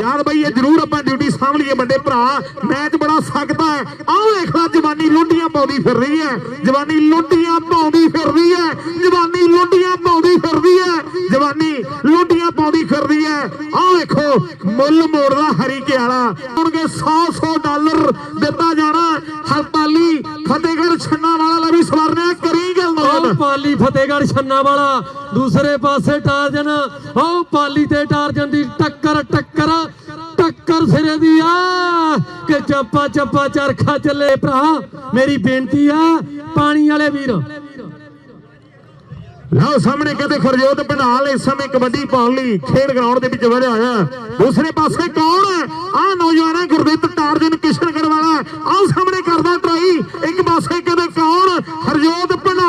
ਯਾਰ ਬਈ, ਇਹ ਜ਼ਰੂਰ ਆਪਾਂ ਡਿਊਟੀ ਸਾਂਭ ਲਈਏ ਵੱਡੇ ਭਰਾ। ਮੈਚ ਬੜਾ ਸਖਤ ਹੈ। ਆਹ ਵੇਖ ਲੈ, ਜਵਾਨੀ ਲੁੰਡੀਆਂ ਪਾਉਂਦੀ ਫਿਰ ਰਹੀ ਹੈ। ਜਵਾਨੀ ਲੁੰਡੀਆਂ ਪਾਉਂਦੀ ਫਿਰ ਰਹੀ ਹੈ। ਜਵਾਨੀ ਲੁੰਡੀਆਂ ਪਾਉਂਦੀ ਫਿਰਦੀ ਹੈ। ਜਵਾਨੀ ਲੁੰਡੀਆਂ ਪਾਉਂਦੀ ਫਿਰਦੀ ਹੈ। ਆਹ ਵੇਖੋ, ਮੁੱਲ ਮੋੜਦਾ ਹਰੀਕੇ ਵਾਲਾ। ਹੋਣਗੇ 100 100 ਡਾਲਰ ਦਿੱਤਾ ਜਾਣਾ। ਹਰਪਾਲੀ, ਫਤਿਹਗੜ੍ਹ ਛੰਨਾ ਵਾਲਾ ਲਵੀ ਸਵਾਰਨਿਆ ਕਰੀ ਗੱਲ ਉਹ ਪਾਲੀ, ਫਤਿਹਗੜ੍ਹ ਛੰਨਾ ਵਾਲਾ ਦੂਸਰੇ ਪਾਸੇ ਟਾਰਜਨ। ਉਹ ਪਾਲੀ ਤੇ ਟਾਰਜਨ ਦੀ ਟੱਕਰ ਆ ਚੱਪਾ ਚੱਪਾ ਚਰਖਾ ਚੱਲੇ ਭਰਾ। ਮੇਰੀ ਬੇਨਤੀ ਆ, ਪਾਣੀ ਵਾਲੇ ਵੀਰ। ਲਓ, ਸਾਹਮਣੇ ਕਹਿੰਦੇ ਖਰਜੋਤ ਬਨਾਲ ਇਸ ਸਮੇਂ ਕਬੱਡੀ ਪਾਉਣ ਲਈ ਖੇਡ ਗਰਾਊਂਡ ਦੇ ਵਿੱਚ ਵਧਿਆ ਹੋਇਆ ਦੂਸਰੇ ਪਾਸੇ ਕੌਣ ਹੈ? ਆ ਨੌਜਵਾਨ ਹੈ ਗੁਰਦਿੱਤ ਟਾਰਜਨ ਕਿਸ਼ਨਗੜ ਵਾਲਾ। ਆਹ ਸਾਹਮਣੇ ਕਰਦਾ ਟਰਾਈ ਇੱਕ ਪਾਸੇ ਕਹਿੰਦੇ ਕੌਣ ਹਰਜੋਤ ਬਨਾ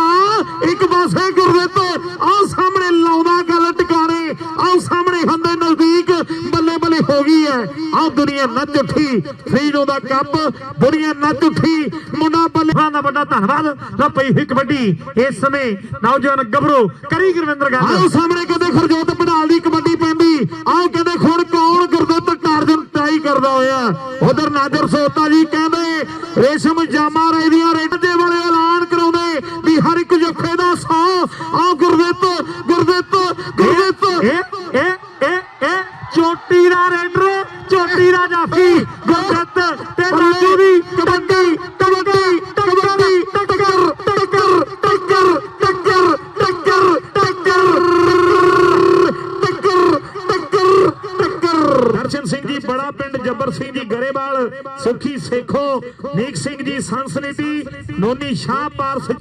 ਇੱਕ ਪਾਸੇ ਗੁਰਦਿੱਤ ਆਹ ਸਾਹਮਣੇ ਲਾਉਂਦਾ ਗੱਲ ਟਿਕਾਣੇ ਆਹ ਸਾਹਮਣੇ ਹੁੰਦੇ ਨਜ਼ਦੀਕ ਬੱਲੇ ਬੱਲੇ ਹੋ ਗਈ ਹੈ। ਆਹ ਦੁਨੀਆ ਨੱਚ ਉੱਠੀ ਫਰੀਦੋ ਦਾ ਕੱਪ, ਦੁਨੀਆ ਨੱਚ ਉੱਠੀ ਮੁੰਡਾ ਬੱਲੇ ਦਾ ਵੱਡਾ ਧੰਨਵਾਦ। ਲਓ ਪਈ ਹੋਈ ਕਬੱਡੀ ਇਸ ਸਮੇਂ ਨੌਜਵਾਨ ਗੱਭਰੂ ਕਰੀ ਗੁਰਵਿੰਦਰ ਗੱਲ ਆਹ ਸਾਹਮਣੇ ਕਹਿੰਦੇ ਖਰਜੋਤ ਬਨਾਲ ਦੀ ਕਬੱਡੀ ਪੈਂਦੀ। ਆਹ ਕਹਿੰਦੇ ਹੁਣ ਕੌਣ ਗੁਰਦਿੱਤ ਟਾਰਜਨ ਟਰਾਈ ਕਰਦਾ ਹੋਇਆ। ਉਧਰ ਨਾਜਰ ਸੋਤਾ ਜੀ ਕਹਿੰਦੇ, ਰੇਸ਼ਮ ਜਾਮਾ ਰੇ ਦੀਆਂ ਰੇਟ ਦੇ ਵਾਲੇ ਐਲਾਨ ਕਰਾਉਂਦੇ ਵੀ ਹਰ ਇੱਕ ਜੱਫੇ ਦਾ 100 ਆਹ ਗੁਰਦਿੱਤ ਗੁਰਦਿੱਤ ਗੁਰਦਿੱਤ ਇਹ ਇਹ ਇਹ ਇਹ ਚੋਟੀ ਦਾ ਰੇਡਰ ਚੋਟੀ ਦਾ ਜਾਫੀ, ਗੁਰਦਿੱਤ ਤੇ ਰਾਜੂ ਦੀ ਕਬੱਡੀ ਕਬੱਡੀ ਕਬੱਡੀ, ਟੱਕਰ ਟੱਕਰ ਟੱਕਰ ਟੱਕਰ ਟੱਕਰ ਟੱਕਰ ਟੱਕਰ ਟੱਕਰ ਦਰਸ਼ਨ ਸਿੰਘ ਜੀ, ਬੜਾ ਪਿੰਡ ਜੱਬਰ ਸਿੰਘ ਜੀ ਗਰੇਵਾਲ, ਸੁਖੀ ਸੇਖੋ ਨੀਕ ਸਿੰਘ ਜੀ ਸੰਸਨੀਤੀ ਨੋਨੀ ਸ਼ਾਹ, ਪਾਰਸ